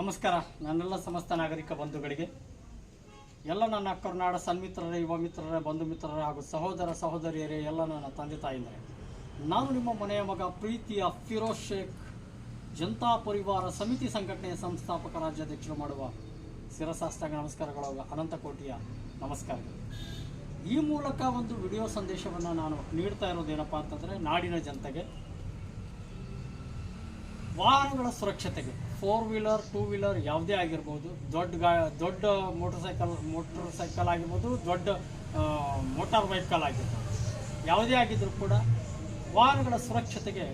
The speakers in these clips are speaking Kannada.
ನಮಸ್ಕಾರ. ನನ್ನೆಲ್ಲ ಸಮಸ್ತ ನಾಗರಿಕ ಬಂಧುಗಳಿಗೆ. ಎಲ್ಲ ನನ್ನ ಕರುನಾಡ ಸನ್ಮಿತ್ರರ, ಯುವ ಮಿತ್ರರೇ, ಬಂಧು ಮಿತ್ರರೇ ಹಾಗೂ ಸಹೋದರ ಸಹೋದರಿಯರೇ, ಎಲ್ಲ ನನ್ನ ತಂದೆ ತಾಯಿಂದರೆ ನಾನು ನಿಮ್ಮ ಮನೆಯ ಮಗ ಪ್ರೀತಿಯ ಫಿರೋಜ್ ಶೇಖ್. ಜನತಾ ಪರಿವಾರ ಸಮಿತಿ ಸಂಘಟನೆಯ ಸಂಸ್ಥಾಪಕ ರಾಜ್ಯಾಧ್ಯಕ್ಷರು ಮಾಡುವ ಶಿರಸಾಷ್ಟಾಂಗ ನಮಸ್ಕಾರಗಳು ಅನಂತ ಕೋಟಿಯ ನಮಸ್ಕಾರಗಳು. ಈ ಮೂಲಕ ಒಂದು ವಿಡಿಯೋ ಸಂದೇಶವನ್ನು ನಾನು ನೀಡ್ತಾ ಇರೋದೇನಪ್ಪ ಅಂತಂದರೆ ನಾಡಿನ ಜನತೆಗೆ. ವಾಹನಗಳ ಸುರಕ್ಷತೆಗೆ ಫೋರ್ ವೀಲರ್ ಟೂ ವೀಲರ್ ಯಾವುದೇ ಆಗಿರ್ಬೋದು, ದೊಡ್ಡ ಗಾ, ದೊಡ್ಡ ಮೋಟರ್ ಸೈಕಲ್ ಮೋಟರ್ ಸೈಕಲ್ ಆಗಿರ್ಬೋದು, ದೊಡ್ಡ ಮೋಟಾರ್ ವೆಹಿಕಲ್ ಆಗಿರ್ಬೋದು. ಯಾವುದೇ ಆಗಿದ್ದರೂ ಕೂಡ ವಾಹನಗಳ ಸುರಕ್ಷತೆಗೆ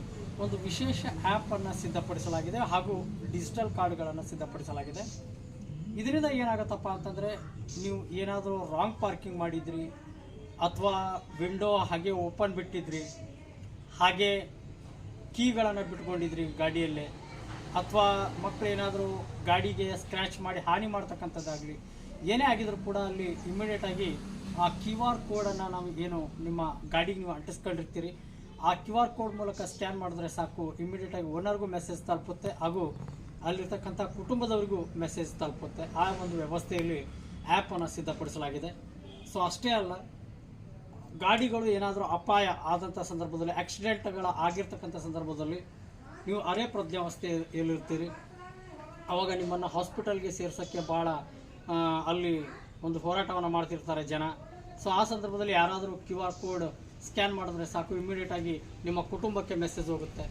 ಒಂದು ವಿಶೇಷ ಆ್ಯಪನ್ನು ಸಿದ್ಧಪಡಿಸಲಾಗಿದೆ ಹಾಗೂ ಡಿಜಿಟಲ್ ಕಾರ್ಡ್ಗಳನ್ನು ಸಿದ್ಧಪಡಿಸಲಾಗಿದೆ. ಇದರಿಂದ ಏನಾಗುತ್ತಪ್ಪ ಅಂತಂದರೆ, ನೀವು ಏನಾದರೂ ರಾಂಗ್ ಪಾರ್ಕಿಂಗ್ ಮಾಡಿದ್ರಿ, ಅಥವಾ ವಿಂಡೋ ಹಾಗೆ ಓಪನ್ ಬಿಟ್ಟಿದ್ರಿ, ಹಾಗೆ ಕೀಗಳನ್ನು ಬಿಟ್ಕೊಂಡಿದ್ರಿ ಗಾಡಿಯಲ್ಲೇ. ಅಥವಾ ಮಕ್ಕಳು ಏನಾದರೂ ಗಾಡಿಗೆ ಸ್ಕ್ರ್ಯಾಚ್ ಮಾಡಿ ಹಾನಿ ಮಾಡ್ತಕ್ಕಂಥದ್ದಾಗಲಿ, ಏನೇ ಆಗಿದ್ರು ಕೂಡ ಅಲ್ಲಿ ಇಮಿಡಿಯೇಟಾಗಿ ಆ ಕ್ಯೂ ಆರ್ ಕೋಡನ್ನು ನಾವು ಏನು ನಿಮ್ಮ ಗಾಡಿಗೆ ನೀವು ಅಂಟಿಸ್ಕೊಂಡಿರ್ತೀರಿ, ಆ ಕ್ಯೂ ಆರ್ ಕೋಡ್ ಮೂಲಕ ಸ್ಕ್ಯಾನ್ ಮಾಡಿದ್ರೆ ಸಾಕು ಇಮಿಡಿಯೇಟಾಗಿ ಓನರ್ಗೂ ಮೆಸೇಜ್ ತಲುಪುತ್ತೆ ಹಾಗೂ ಅಲ್ಲಿರ್ತಕ್ಕಂಥ ಕುಟುಂಬದವರಿಗೂ ಮೆಸೇಜ್ ತಲುಪುತ್ತೆ. ಆ ಒಂದು ವ್ಯವಸ್ಥೆಯಲ್ಲಿ ಆ್ಯಪನ್ನು ಸಿದ್ಧಪಡಿಸಲಾಗಿದೆ. ಸೊ ಅಷ್ಟೇ ಅಲ್ಲ ಗಾಡಿಗಳು ಏನಾದರೂ ಅಪಾಯ ಆದಂಥ ಸಂದರ್ಭದಲ್ಲಿ ಆಕ್ಸಿಡೆಂಟ್ಗಳು ಆಗಿರ್ತಕ್ಕಂಥ ಸಂದರ್ಭದಲ್ಲಿ ನೀವು ಅರೆ ಪ್ರಜ್ಞಾವಸ್ಥೆಯಲ್ಲಿರ್ತೀರಿ. ಅವಾಗ ನಿಮ್ಮನ್ನು ಹಾಸ್ಪಿಟಲ್ಗೆ ಸೇರ್ಸೋಕ್ಕೆ ಭಾಳ ಅಲ್ಲಿ ಒಂದು ಹೋರಾಟವನ್ನು ಮಾಡ್ತಿರ್ತಾರೆ ಜನ. ಸೊ ಆ ಸಂದರ್ಭದಲ್ಲಿ ಯಾರಾದರೂ ಕ್ಯೂ ಆರ್ ಕೋಡ್ ಸ್ಕ್ಯಾನ್ ಮಾಡಿದ್ರೆ ಸಾಕು ಇಮಿಡಿಯೇಟಾಗಿ ನಿಮ್ಮ ಕುಟುಂಬಕ್ಕೆ ಮೆಸೇಜ್ ಹೋಗುತ್ತೆ.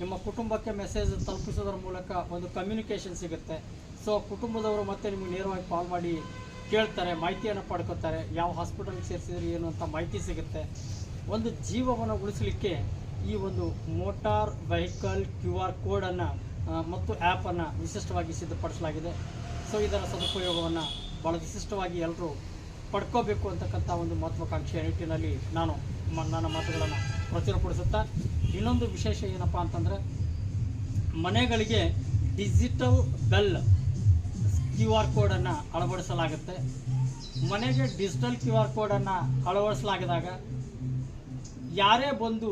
ನಿಮ್ಮ ಕುಟುಂಬಕ್ಕೆ ಮೆಸೇಜ್ ತಲುಪಿಸೋದ್ರ ಮೂಲಕ ಒಂದು ಕಮ್ಯುನಿಕೇಷನ್ ಸಿಗುತ್ತೆ. ಸೊ ಕುಟುಂಬದವರು ಮತ್ತೆ ನಿಮಗೆ ನೇರವಾಗಿ ಕಾಲ್ ಮಾಡಿ ಕೇಳ್ತಾರೆ, ಮಾಹಿತಿಯನ್ನು ಪಡ್ಕೋತಾರೆ, ಯಾವ ಹಾಸ್ಪಿಟಲ್ಗೆ ಸೇರಿಸಿದ್ರೆ, ಏನು ಅಂತ ಮಾಹಿತಿ ಸಿಗುತ್ತೆ. ಒಂದು ಜೀವವನ್ನು ಉಳಿಸಲಿಕ್ಕೆ ಈ ಒಂದು ಮೋಟಾರ್ ವೆಹಿಕಲ್ ಕ್ಯೂ ಆರ್ ಕೋಡನ್ನು ಮತ್ತು ಆ್ಯಪನ್ನು ವಿಶಿಷ್ಟವಾಗಿ ಸಿದ್ಧಪಡಿಸಲಾಗಿದೆ. ಸೊ ಇದರ ಸದುಪಯೋಗವನ್ನು ಭಾಳ ವಿಶಿಷ್ಟವಾಗಿ ಎಲ್ಲರೂ ಪಡ್ಕೋಬೇಕು ಅಂತಕ್ಕಂಥ ಒಂದು ಮಹತ್ವಾಕಾಂಕ್ಷೆಯ ನಿಟ್ಟಿನಲ್ಲಿ ನಾನು ನನ್ನ ಮಾತುಗಳನ್ನು ಪ್ರಚುರಪಡಿಸುತ್ತಾ, ಇನ್ನೊಂದು ವಿಶೇಷ ಏನಪ್ಪ ಅಂತಂದರೆ ಮನೆಗಳಿಗೆ ಡಿಜಿಟಲ್ ಬೆಲ್ ಕ್ಯೂ ಆರ್ ಕೋಡನ್ನು ಅಳವಡಿಸಲಾಗುತ್ತೆ. ಮನೆಗೆ ಡಿಜಿಟಲ್ ಕ್ಯೂ ಆರ್ ಕೋಡನ್ನು ಅಳವಡಿಸಲಾಗಿದಾಗ ಯಾರೇ ಬಂದು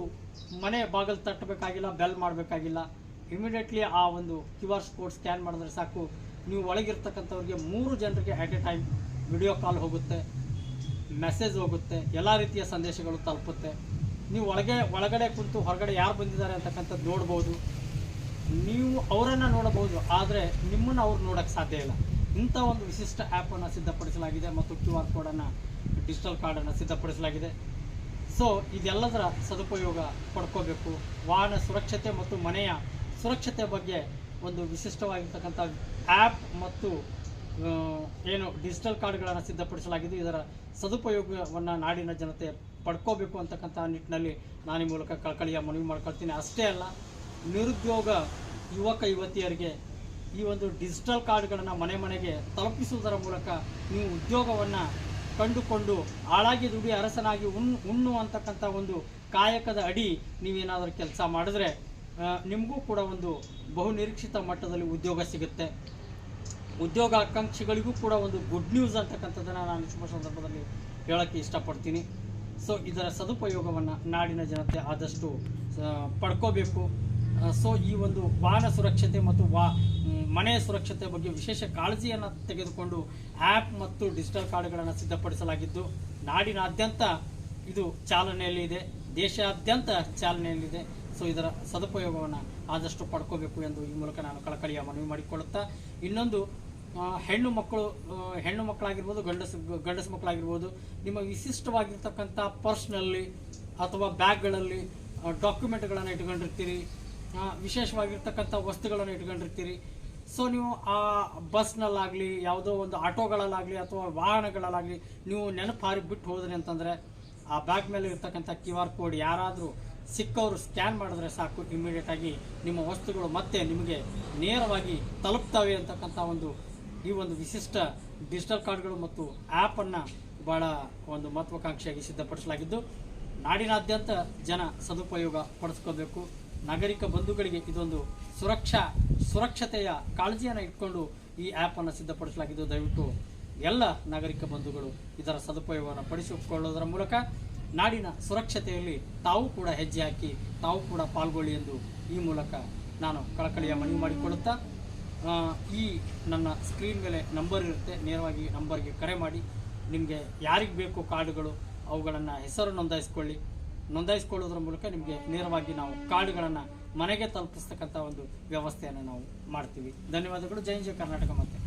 ಮನೆ ಬಾಗಿಲು ತಟ್ಟಬೇಕಾಗಿಲ್ಲ, ಬೆಲ್ ಮಾಡಬೇಕಾಗಿಲ್ಲ ಇಮಿಡಿಯೇಟ್ಲಿ ಆ ಒಂದು ಕ್ಯೂ ಆರ್ ಕೋಡ್ ಸ್ಕ್ಯಾನ್ ಮಾಡಿದ್ರೆ ಸಾಕು. ನೀವು ಒಳಗಿರ್ತಕ್ಕಂಥವ್ರಿಗೆ ಮೂರು ಜನರಿಗೆ at a time video call ಹೋಗುತ್ತೆ ಮೆಸೇಜ್ ಹೋಗುತ್ತೆ, ಎಲ್ಲ ರೀತಿಯ ಸಂದೇಶಗಳು ತಲುಪುತ್ತೆ. ನೀವು ಒಳಗೆ, ಒಳಗಡೆ ಕುಂತು ಹೊರಗಡೆ ಯಾರು ಬಂದಿದ್ದಾರೆ ಅಂತಕ್ಕಂಥದ್ದು ನೋಡ್ಬೋದು. ನೀವು ಅವರನ್ನು ನೋಡಬಹುದು, ಆದರೆ ನಿಮ್ಮನ್ನು ಅವ್ರು ನೋಡೋಕ್ಕೆ ಸಾಧ್ಯ ಇಲ್ಲ. ಇಂಥ ಒಂದು ವಿಶಿಷ್ಟ ಆ್ಯಪನ್ನು ಸಿದ್ಧಪಡಿಸಲಾಗಿದೆ ಮತ್ತು ಕ್ಯೂ ಆರ್ ಕೋಡನ್ನು ಡಿಜಿಟಲ್ ಕಾರ್ಡನ್ನು ಸಿದ್ಧಪಡಿಸಲಾಗಿದೆ. ಸೊ ಇದೆಲ್ಲದರ ಸದುಪಯೋಗ ಪಡ್ಕೋಬೇಕು. ವಾಹನ ಸುರಕ್ಷತೆ ಮತ್ತು ಮನೆಯ ಸುರಕ್ಷತೆ ಬಗ್ಗೆ ಒಂದು ವಿಶಿಷ್ಟವಾಗಿರ್ತಕ್ಕಂಥ ಆ್ಯಪ್ ಮತ್ತು ಏನು ಡಿಜಿಟಲ್ ಕಾರ್ಡ್ಗಳನ್ನು ಸಿದ್ಧಪಡಿಸಲಾಗಿದೆ. ಇದರ ಸದುಪಯೋಗವನ್ನು ನಾಡಿನ ಜನತೆ ಪಡ್ಕೋಬೇಕು ಅಂತಕ್ಕಂಥ ನಿಟ್ಟಿನಲ್ಲಿ ನಾನು ಈ ಮೂಲಕ ಕಳಕಳಿಯ ಮನವಿ ಮಾಡ್ಕೊಳ್ತೀನಿ. ಅಷ್ಟೇ ಅಲ್ಲ, ನಿರುದ್ಯೋಗ ಯುವಕ, ಯುವತಿಯರಿಗೆ ಈ ಒಂದು ಡಿಜಿಟಲ್ ಕಾರ್ಡ್ಗಳನ್ನು ಮನೆ ಮನೆಗೆ ತಲುಪಿಸುವುದರ ಮೂಲಕ ನೀವು ಉದ್ಯೋಗವನ್ನು ಕಂಡುಕೊಂಡು ಹಾಳಾಗಿ ದುಡಿ ಅರಸನಾಗಿ ಉಣ್ ಉಣ್ಣು ಅಂತಕ್ಕಂಥ ಒಂದು ಕಾಯಕದ ಅಡಿ ನೀವೇನಾದರೂ ಕೆಲಸ ಮಾಡಿದ್ರೆ ನಿಮಗೂ ಕೂಡ ಒಂದು ಬಹುನಿರೀಕ್ಷಿತ ಮಟ್ಟದಲ್ಲಿ ಉದ್ಯೋಗ ಸಿಗುತ್ತೆ. ಉದ್ಯೋಗ ಆಕಾಂಕ್ಷಿಗಳಿಗೂ ಕೂಡ ಒಂದು ಗುಡ್ ನ್ಯೂಸ್ ಅಂತಕ್ಕಂಥದ್ದನ್ನು ನಾನು ಶುಭ ಸಂದರ್ಭದಲ್ಲಿ ಹೇಳೋಕ್ಕೆ ಇಷ್ಟಪಡ್ತೀನಿ. ಸೊ ಇದರ ಸದುಪಯೋಗವನ್ನು ನಾಡಿನ ಜನತೆ ಆದಷ್ಟು ಪಡ್ಕೋಬೇಕು. ಸೊ ಈ ಒಂದು ವಾಹನ ಸುರಕ್ಷತೆ ಮತ್ತು ವಾ ಮನೆಯ ಸುರಕ್ಷತೆ ಬಗ್ಗೆ ವಿಶೇಷ ಕಾಳಜಿಯನ್ನು ತೆಗೆದುಕೊಂಡು ಆ್ಯಪ್ ಮತ್ತು ಡಿಜಿಟಲ್ ಕಾರ್ಡ್ಗಳನ್ನು ಸಿದ್ಧಪಡಿಸಲಾಗಿದ್ದು, ನಾಡಿನಾದ್ಯಂತ ಇದು ಚಾಲನೆಯಲ್ಲಿದೆ ದೇಶಾದ್ಯಂತ ಚಾಲನೆಯಲ್ಲಿದೆ ಸೊ ಇದರ ಸದುಪಯೋಗವನ್ನು ಆದಷ್ಟು ಪಡ್ಕೋಬೇಕು ಎಂದು ಈ ಮೂಲಕ ನಾನು ಕಳಕಳಿಯ ಮನವಿ ಮಾಡಿಕೊಳ್ಳುತ್ತಾ, ಇನ್ನೊಂದು ಹೆಣ್ಣು ಮಕ್ಕಳು ಹೆಣ್ಣು ಮಕ್ಕಳಾಗಿರ್ಬೋದು, ಗಂಡಸು ಗಂಡಸು ಮಕ್ಕಳಾಗಿರ್ಬೋದು, ನಿಮ್ಮ ವಿಶಿಷ್ಟವಾಗಿರ್ತಕ್ಕಂಥ ಪರ್ಸ್ನಲ್ಲಿ ಅಥವಾ ಬ್ಯಾಗ್ಗಳಲ್ಲಿ ಡಾಕ್ಯುಮೆಂಟ್ಗಳನ್ನು ಇಟ್ಕೊಂಡಿರ್ತೀರಿ. ವಿಶೇಷವಾಗಿರ್ತಕ್ಕಂಥ ವಸ್ತುಗಳನ್ನು ಇಟ್ಕೊಂಡಿರ್ತೀರಿ. ಸೊ ನೀವು ಆ ಬಸ್ನಲ್ಲಾಗಲಿ, ಯಾವುದೋ ಒಂದು ಆಟೋಗಳಲ್ಲಾಗಲಿ ಅಥವಾ ವಾಹನಗಳಲ್ಲಾಗಲಿ ನೀವು ನೆನಪು ಹಾರಿ ಬಿಟ್ಟು ಹೋದ್ರಿ ಅಂತಂದರೆ, ಆ ಬ್ಯಾಗ್ ಮೇಲೆ ಇರ್ತಕ್ಕಂಥ ಕ್ಯೂ ಆರ್ ಕೋಡ್ ಯಾರಾದರೂ ಸಿಕ್ಕವರು ಸ್ಕ್ಯಾನ್ ಮಾಡಿದ್ರೆ ಸಾಕು ಇಮಿಡಿಯೇಟ್ ಆಗಿ ನಿಮ್ಮ ವಸ್ತುಗಳು ಮತ್ತೆ ನಿಮಗೆ ನೇರವಾಗಿ ತಲುಪ್ತವೆ ಅಂತಕ್ಕಂಥ ಒಂದು, ಈ ಒಂದು ವಿಶಿಷ್ಟ ಡಿಜಿಟಲ್ ಕಾರ್ಡ್ಗಳು ಮತ್ತು ಆ್ಯಪನ್ನು ಭಾಳ ಒಂದು ಮಹತ್ವಾಕಾಂಕ್ಷೆಯಾಗಿ ಸಿದ್ಧಪಡಿಸಲಾಗಿದ್ದು, ನಾಡಿನಾದ್ಯಂತ ಜನ ಸದುಪಯೋಗ ಪಡಿಸ್ಕೋಬೇಕು. ನಾಗರಿಕ ಬಂಧುಗಳಿಗೆ ಇದೊಂದು ಸುರಕ್ಷಾ, ಸುರಕ್ಷತೆಯ ಕಾಳಜಿಯನ್ನು ಇಟ್ಕೊಂಡು ಈ ಆ್ಯಪನ್ನು ಸಿದ್ಧಪಡಿಸಲಾಗಿದ್ದು, ದಯವಿಟ್ಟು ಎಲ್ಲ ನಾಗರಿಕ ಬಂಧುಗಳು ಇದರ ಸದುಪಯೋಗವನ್ನು ಪಡಿಸಿಕೊಳ್ಳೋದರ ಮೂಲಕ ನಾಡಿನ ಸುರಕ್ಷತೆಯಲ್ಲಿ ತಾವು ಕೂಡ ಹೆಜ್ಜೆ ಹಾಕಿ, ತಾವು ಕೂಡ ಪಾಲ್ಗೊಳ್ಳಿ ಎಂದು ಈ ಮೂಲಕ ನಾನು ಕಳಕಳಿಯ ಮನವಿ ಮಾಡಿಕೊಳ್ಳುತ್ತಾ ಈ ನನ್ನ ಸ್ಕ್ರೀನ್ ಮೇಲೆ ನಂಬರ್ ಇರುತ್ತೆ. ನೇರವಾಗಿ ನಂಬರ್ಗೆ ಕರೆ ಮಾಡಿ. ನಿಮಗೆ ಯಾರಿಗೆ ಬೇಕು ಕಾರ್ಡುಗಳು ಅವುಗಳನ್ನು ಹೆಸರು ನೋಂದಾಯಿಸ್ಕೊಳ್ಳಿ. ನೋಂದಾಯಿಸ್ಕೊಳ್ಳೋದ್ರ ಮೂಲಕ ನಿಮಗೆ ನೇರವಾಗಿ ನಾವು ಕಾರ್ಡ್ಗಳನ್ನು ಮನೆಗೆ ತಲುಪಿಸ್ತಕ್ಕಂಥ ಒಂದು ವ್ಯವಸ್ಥೆಯನ್ನು ನಾವು ಮಾಡ್ತೀವಿ. ಧನ್ಯವಾದಗಳು. ಜೈ ಜೈ ಕರ್ನಾಟಕ ಮತ್ತೆ